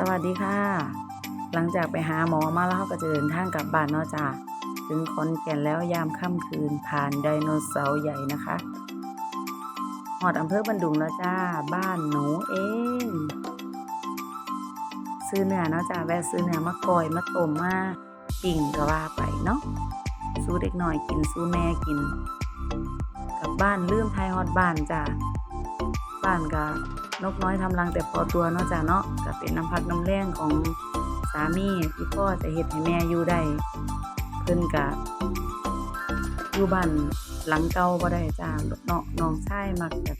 สวัสดีค่ะ หลังจากไปหาหมอมาแล้วเราก็จะเดินทางกลับบ้านเนาะจ้าถึงขอนแก่นแล้วยามค่ำคืนผ่านไดโนเสาร์ใหญ่นะคะหอดอำเภอบันดุงแล้วจ้า บ้านหนูเอง ซื้อเนื้อเนาะจ้าแวะซื้อเนื้อมากอยมาต้มมาปิ่งก็ว่าไปเนาะสู้เด็กหน่อยกินสู้แม่กิน กลับบ้านลืมไทยฮอดบ้านจ้าบ้านก็ นกน้อยทำรังแต่พอตัวเนาะจ้าเนาะก็เป็นน้ำพักน้ำแรงของสามีที่พ่อจะเฮ็ดให้แม่อยู่ได้เพิ่นก็อยู่บ้านหลังเก่าบ่ได้จ้าเนาะน้องชายมักแบบ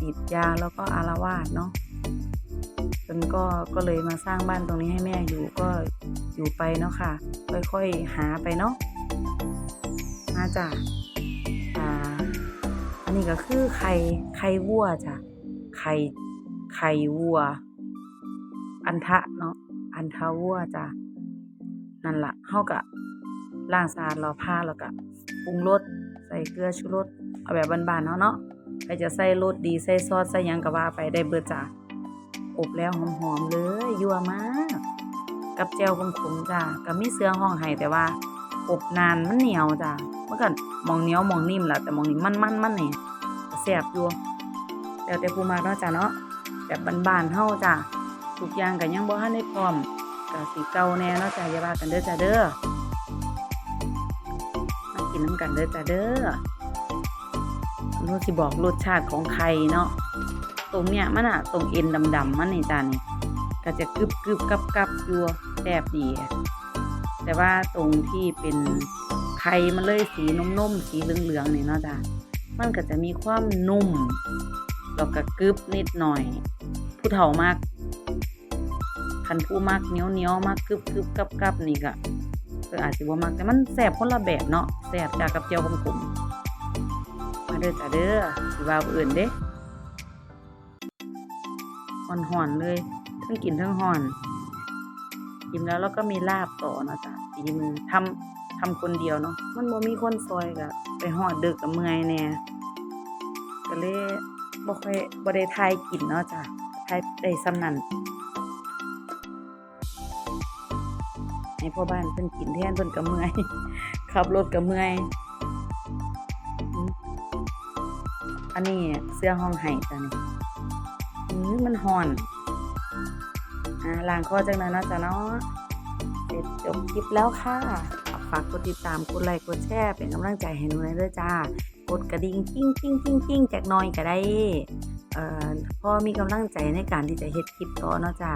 ติดยาแล้วก็อารวาสเนาะเพิ่นก็ก็เลยมาสร้างบ้านตรงนี้ให้แม่อยู่ก็อยู่ไปเนาะค่ะ ค่อยๆหาไปเนาะมาจ่า นี้ก็คือไข่ไข่วัวจ้ะไข่ไข่วัว อันทะเนาะอันทะวัวจ้ะนั่นละเฮาก็ล้างสะอาดรอผ้าแล้วก็ปรุงรสใส่เกลือชูรสเอาแบบบ้านๆเนาะเนาะใครจะใส่รสดีใส่ซอสใส่ยังก็ว่าไปได้เบิดจ้ะอบแล้วหอมๆเลยยั่วมาก กับแจวขมๆจ้ะก็มีเสื้อห้องไห้แต่ว่าอบนานมันเหนียวจ้ะเมื่อก่อนมองเหนียวมองนิ่มแหละแต่มองนี่มันมันมันนี่ก็ แซ่บอยู่แล้วแต่ผู้มากเนาะจ้ะเนาะแบบบานๆเฮาจ้ะทุกอย่างก็ยังบ่ทันได้พร้อมก็สิเก่าแน่เนาะจ้ะอย่าว่ากันเด้อจ้ะเด้อมากินน้ำกันเด้อจ้ะเด้อโน้สิบอกรสชาติของไข่เนาะตรงเนี้ยมันอะตรงเอ็นดำๆมันนี่จ้ะนี่ก็จะกรึบกรึบกับกับอยู่แซ่บดี แต่ว่าตรงที่เป็นไข่มันเลยสีนุ่มๆสีเหลืองๆนี่เนาะจ้ะ มันก็จะมีความนุ่มแล้วก็กรึบนิดหน่อย ผู้เฒ่ามากคันผู้มากเนียวเนียวมากกรึบกรึบกับกับนี่ก็คือาจสิบ่มักแต่มันแซ่บคนละแบบเนาะแซ่บจากกับเจียวขมๆมาเด้อจ้ะเด้อสิว่าอื่นเด้ห่อนๆเลยทั้งกินทั้งห่อนกินแล้วแล้วก็มีลาบต่อนะจ้ะฝีมือทำ ทำคนเดียวเนาะมันบ่มีคนซอยก็ไปหอดดึกกับเมื่อยแน่ก็เลยบ่ค่อยบ่ได้ทายกินเนาะจ้ะทายได้ซ้ำนั้นให้พ่อบ้านเพิ่นกินแทนเพิ่นก็เมื่อยขับรถก็เมื่อยอันนี้เสื้อห้องไห้จ้ะนี่อือมันฮ้อนอ่าล้างคอจากนั้นเนาะจ้ะเนาะเสร็จจบคลิปแล้วค่ะากกดติดตามกดไลค์กดแชร์เป็นกำลังใจให้หนูหน่อยเด้อจ้ากดกระดิ่งกิ้งกิ้งกิ้งกิ้งจากน้อยก็ได้เอ่อพอมีกำลังใจในการที่จะเฮ็ดคลิปต่อเนาะจ้า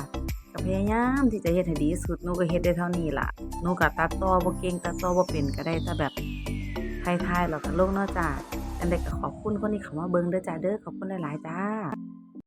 ก็พยายามที่จะเฮ็ดให้ดีที่สุดหนูก็เฮ็ดได้เท่านี้ล่ะหนูก็ตัดต่อบ่เก่งตัดต่อบ่เป็นก็ได้แต่แบบทายๆแล้วก็ลงเนาะจ้าอันใดก็ขอบคุณคนที่เข้ามาเบิ่งเด้อจ้าเด้อขอบคุณหลายๆจ้า